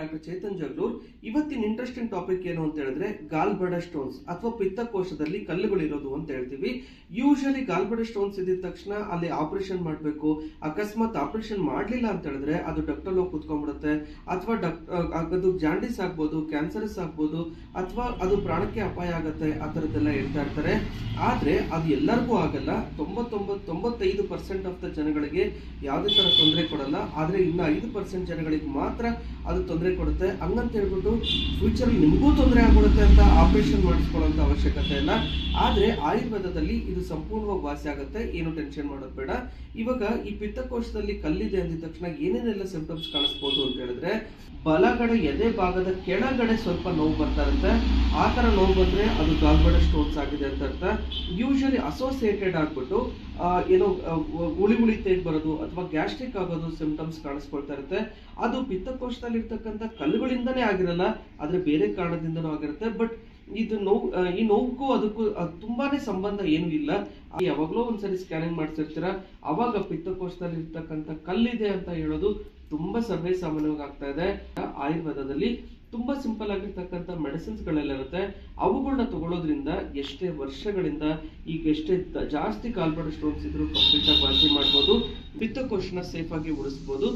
Doctor Chetan Jaglur. ಇವತ್ತಿನ interesting topic ಏನು ಅಂತ ಹೇಳಿದ್ರೆ ಗಾಲ್ಬಡ ಸ್ಟೋನ್ಸ್ ಅಥವಾ ಪಿತ್ತಕೋಶದಲ್ಲಿ ಕಲ್ಲುಗಳಿರೋದು ಅಂತ ಹೇಳ್ತೀವಿ. ಯೂಶಲಿ ಗಾಲ್ಬಡ ಸ್ಟೋನ್ಸ್ ಇದ್ದ ತಕ್ಷಣ ಅಲ್ಲಿ ಆಪರೇಷನ್ ಮಾಡಬೇಕು. ಅಕಸ್ಮಾತ್ ಆಪರೇಷನ್ ಮಾಡಲಿಲ್ಲ ಅಂತ ಹೇಳಿದ್ರೆ ಅದು ಡಾಕ್ಟರ್ ಹೋಗಿ ಕುತ್ಕೊಂಡ್ಬಿಡುತ್ತೆ. ಅಥವಾ ಅದು ಜಾಂಡಿಸ್ ಆಗ್ಬೋದು ಕ್ಯಾನ್ಸರಸ್ ಆಗ್ಬೋದು, ಅಥವಾ ಅದು ಪ್ರಾಣಕ್ಕೆ ಅಪಾಯ ಆಗುತ್ತೆ ಆ ಥರದ್ದೆಲ್ಲ ಹೇಳ್ತಾ ಇರ್ತಾರೆ. ಆದರೆ ಅದು ಎಲ್ಲರಿಗೂ ಆಗಲ್ಲ. ತೊಂಬತ್ತೊಂಬತ್ತು ತೊಂಬತ್ತೈದು ಪರ್ಸೆಂಟ್ ಆಫ್ ದ ಜನಗಳಿಗೆ ಯಾವುದೇ ಥರ ತೊಂದರೆ ಕೊಡಲ್ಲ. ಆದರೆ ಇನ್ನು ಐದು ಪರ್ಸೆಂಟ್ ಜನಗಳಿಗೆ ಮಾತ್ರ ಅದು ತೊಂದರೆ ಕೊಡುತ್ತೆ. ಹಂಗಂತ ಹೇಳ್ಬಿಟ್ಟು ಫ್ಯೂಚರ್ ನಿಮಗೂ ತೊಂದರೆ ಆಗ್ಬಿಡುತ್ತೆ ಅಂತ ಆಪರೇಷನ್ ಮಾಡಿಸ್ಕೊಳ್ಳೋಂಥ ಅವಶ್ಯಕತೆ ಇಲ್ಲ. ಆದರೆ ಆಯುರ್ವೇದದಲ್ಲಿ ಇದು ಸಂಪೂರ್ಣವಾಗಿ ವಾಸಿ ಆಗುತ್ತೆ. ಏನು ಟೆನ್ಷನ್ ಮಾಡೋದು ಬೇಡ. ಇವಾಗ ಈ ಪಿತ್ತಕೋಶದಲ್ಲಿ ಕಲ್ಲಿದೆ ಅಂದಿದ ತಕ್ಷಣ ಏನೇನೆಲ್ಲ ಸಿಂಪ್ಟಮ್ಸ್ ಕಾಣಿಸ್ಬೋದು ಅಂತ ಹೇಳಿದ್ರೆ, ಬಲಗಡೆ ಎದೆ ಭಾಗದ ಕೆಳಗಡೆ ಸ್ವಲ್ಪ ನೋವು ಬರ್ತಾ ಇರುತ್ತೆ. ಆ ತರ ನೋವು ಬಂದ್ರೆ ಅದು ಗಾಲ್ಬಡ ಸ್ಟೋನ್ಸ್ ಆಗಿದೆ ಅಂತ ಅರ್ಥ. ಯೂಶಲಿ ಅಸೋಸಿಯೇಟೆಡ್ ಆಗ್ಬಿಟ್ಟು ಏನೋ ಉಳಿ ಉಳಿ ತೇಗ್ ಬರೋದು ಅಥವಾ ಗ್ಯಾಸ್ಟ್ರಿಕ್ ಆಗೋದು ಸಿಂಪ್ಟಮ್ಸ್ ಕಾಣಿಸ್ಕೊಳ್ತಾ ಇರುತ್ತೆ. ಅದು ಪಿತ್ತಕೋಶದಲ್ಲಿ ಕಲ್ಲುಗಳಿಂದನೇ ಆಗಿರಲ್ಲ, ಆದ್ರೆ ಬೇರೆ ಕಾರಣದಿಂದನೂ ಆಗಿರುತ್ತೆ. ಬಟ್ ಇದು ನೋವು ಈ ನೋವುಗೂ ಅದಕ್ಕೂ ತುಂಬಾನೇ ಸಂಬಂಧ ಏನೂ ಇಲ್ಲ. ಯಾವಾಗಲೋ ಒಂದ್ಸರಿ ಸ್ಕ್ಯಾನಿಂಗ್ ಮಾಡ್ಸಿರ್ತೀರ, ಅವಾಗ ಪಿತ್ತಕೋಶದಲ್ಲಿ ಇರ್ತಕ್ಕಂಥ ಕಲ್ಲಿದೆ ಅಂತ ಹೇಳೋದು ತುಂಬಾ ಸರ್ವೇ ಸಾಮಾನ್ಯವಾಗಿ ಆಗ್ತಾ ಇದೆ. ಆಯುರ್ವೇದದಲ್ಲಿ ತುಂಬಾ ಸಿಂಪಲ್ ಆಗಿರ್ತಕ್ಕಂಥ ಮೆಡಿಸಿನ್ಸ್ ಗಳೆಲ್ಲ ಇರುತ್ತೆ. ಅವುಗಳನ್ನ ತಗೊಳ್ಳೋದ್ರಿಂದ ಎಷ್ಟೇ ವರ್ಷಗಳಿಂದ ಈಗ ಎಷ್ಟೇ ಜಾಸ್ತಿ ಕಾಲ್ಬಡ ಸ್ಟೋನ್ಸ್ ಇದ್ರು ಕಂಪ್ಲೀಟ್ ಆಗಿ ವಾಸಿ ಮಾಡ್ಬೋದು. ಪಿತ್ತಕೋಶನ ಸೇಫ್ ಆಗಿ ಉಳಿಸ್ಬೋದು.